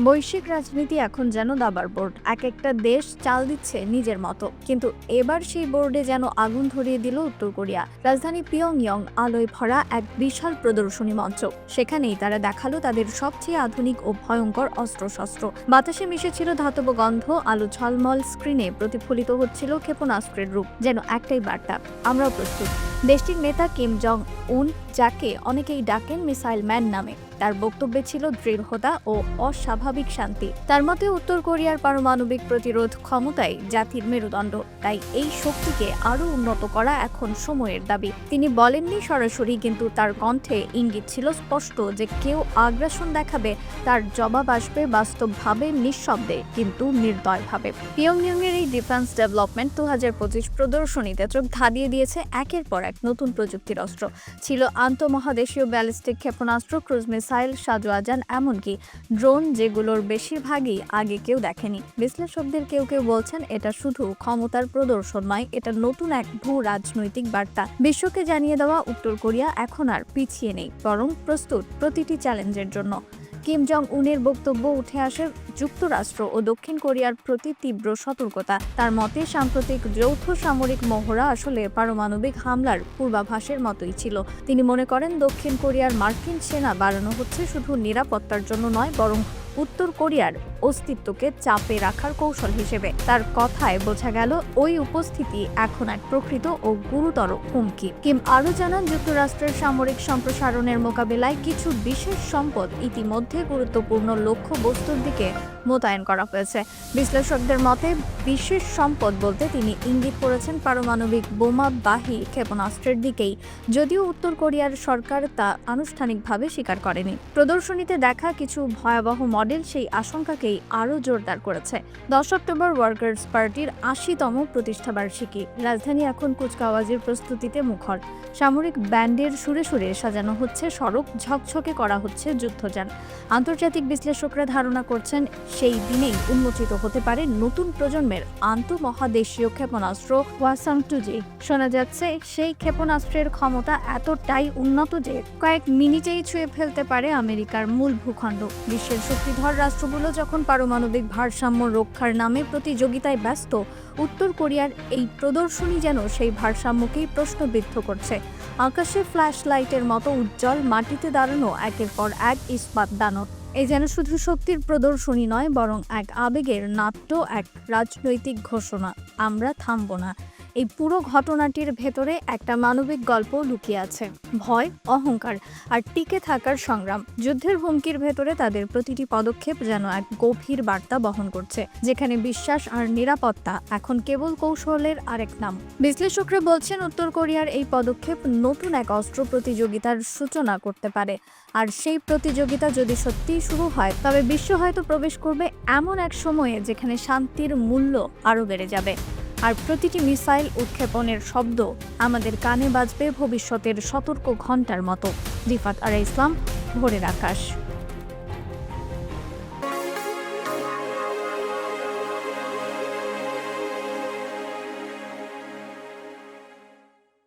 বৈশ্বিক রাজনীতি এখন যেন দাবার বোর্ড। এক একটা দেশ চাল দিচ্ছে নিজের মতো। কিন্তু এবার সেই বোর্ডে যেন আগুন ধরিয়ে দিল উত্তর কোরিয়া। রাজধানী পিয়ংইয়ং আলোয় ভরা এক বিশাল প্রদর্শনী মঞ্চ। সেখানেই তারা দেখাল তাদের সবচেয়ে আধুনিক ও ভয়ঙ্কর অস্ত্রশস্ত্র। বাতাসে মিশেছিল ধাতব গন্ধ, আলো ঝলমল স্ক্রিনে প্রতিফলিত হচ্ছিল ক্ষেপণাস্ত্রের রূপ। যেন একটাই বার্তা, আমরাও প্রস্তুত। দেশটির নেতা কিম জং উন যাকে অনেকেই ডাকেন মিসাইল ম্যান নামে। তার বক্তব্যে ছিল দৃঢ়তা ও অস্বাভাবিক শান্তি। তার মতে, উত্তর কোরিয়ার পারমাণবিক প্রতিরোধ ক্ষমতাই জাতির মেরুদণ্ড। তাই এই শক্তিকে আরও উন্নত করা এখন সময়ের দাবি। তিনি বলেননি সরাসরি, কিন্তু তার কণ্ঠে ইঙ্গিত ছিল স্পষ্ট যে কেউ আগ্রাসন দেখাবে, তার জবাব আসবে বাস্তবভাবে নিঃশব্দে, কিন্তু নির্দয়ভাবে। পিয়ংইয়ংয়ের এই ডিফেন্স ডেভেলপমেন্ট দু হাজার পঁচিশ প্রদর্শনীতে চোখ ধাঁধিয়ে দিয়েছে একের পর এক নতুন প্রযুক্তির অস্ত্র। ছিল আন্তঃমহাদেশীয় ব্যালিস্টিক ক্ষেপণাস্ত্র, ক্রুজ মিসাইল, সাজোয়াজান, এমনকি ড্রোন, যেগুলোর বেশিরভাগই আগে কেউ দেখেনি। বিশ্লেষকদের কেউ কেউ বলছেন, এটা শুধু ক্ষমতার প্রদর্শন নয়, এটা নতুন এক ভূ রাজনৈতিক বার্তা। বিশ্বকে জানিয়ে দেওয়া উত্তর কোরিয়া এখন আর পিছিয়ে নেই, বরং প্রস্তুত প্রতিটি চ্যালেঞ্জের জন্য। কিম জং উনের বক্তব্য উঠে আসে যুক্তরাষ্ট্র ও দক্ষিণ কোরিয়ার প্রতি তীব্র সতর্কতা। তার মতে, সাম্প্রতিক যৌথ সামরিক মহড়া আসলে পারমাণবিক হামলার পূর্বাভাসের মতোই ছিল। তিনি মনে করেন, দক্ষিণ কোরিয়ার মার্কিন সেনা বাড়ানো হচ্ছে শুধু নিরাপত্তার জন্য নয়, বরং উত্তর কোরিয়ার অস্তিত্বকে চাপে রাখার কৌশল হিসেবে। তার কথায় বোঝা গেল, ওই উপস্থিতি এখন এক প্রকৃত ও গুরুতর হুমকি। কিম আরও জানান, যুক্তরাষ্ট্রের সামরিক সম্প্রসারণের মোকাবিলায় কিছু বিশেষ সম্পদ ইতিমধ্যে গুরুত্বপূর্ণ লক্ষ্য বস্তুর দিকে মোতায়েন করা হয়েছে। বিশ্লেষকদের মতে, বিশেষ সম্পদ বলতে তিনি ইঙ্গিত করেছেন পারমাণবিক বোমাবাহী ক্ষেপণাস্ত্রের দিকেই। যদিও উত্তর কোরিয়ার সরকার তা আনুষ্ঠানিকভাবে স্বীকার করেনি। প্রদর্শনীতে দেখা কিছু ভয়াবহ মডেল সেই আশঙ্কাকেই আরও জোরদার করেছে। দশ অক্টোবর ওয়ার্কার্স পার্টির আশিতম প্রতিষ্ঠাবার্ষিকী। রাজধানী এখন কুচকাওয়াজের প্রস্তুতিতে মুখর। সামরিক ব্যান্ডের সুরে সুরে সাজানো হচ্ছে সড়ক, ঝকঝকে করা হচ্ছে যুদ্ধযান। আন্তর্জাতিক বিশ্লেষকরা ধারণা করছেন সেই দিনেই উন্মোচিত হতে পারে নতুন প্রজন্মের আন্তঃমহাদেশীয় ক্ষেপণাস্ত্র ওয়াসাং টুজি। শোনা যাচ্ছে, সেই ক্ষেপণাস্ত্রের ক্ষমতা এতটাই উন্নত যে কয়েক মিনিটেই ছুঁয়ে ফেলতে পারে আমেরিকার মূল ভূখণ্ড। বিশ্বের শক্তিধর রাষ্ট্রগুলো যখন পারমাণবিক ভারসাম্য রক্ষার নামে প্রতিযোগিতায় ব্যস্ত, উত্তর কোরিয়ার এই প্রদর্শনী যেন সেই ভারসাম্যকেই প্রশ্নবিদ্ধ করছে। আকাশে ফ্ল্যাশ লাইটের মতো উজ্জ্বল মাটিতে দাঁড়ানো একের পর এক ইস্পাত দানব। এই যেন শুধু শক্তির প্রদর্শনী নয়, বরং এক আবেগের নাট্য, এক রাজনৈতিক ঘোষণা। আমরা থামব না। এই পুরো ঘটনাটির ভেতরে একটা মানবিক গল্প লুকিয়ে আছে। ভয়, অহংকার আর টিকে থাকার সংগ্রাম। যুদ্ধের হুমকির ভেতরে তাদের প্রতিটি পদক্ষেপ যেন এক গভীর বার্তা বহন করছে, যেখানে বিশ্বাস আর নিরাপত্তা এখন কেবল কৌশলের আরেক নাম। বিশ্লেষকরা বলছেন, উত্তর কোরিয়ার এই পদক্ষেপ নতুন এক অস্ত্র প্রতিযোগিতার সূচনা করতে পারে। আর সেই প্রতিযোগিতা যদি সত্যিই শুরু হয়, তবে বিশ্ব হয়তো প্রবেশ করবে এমন এক সময়ে যেখানে শান্তির মূল্য আরও বেড়ে যাবে। আর প্রতিটি মিসাইল উৎক্ষেপণের শব্দ আমাদের কানে বাজবে ভবিষ্যতের সতর্ক ঘণ্টার মতো। রিফাত আর ইসলাম, ভোরের আকাশ।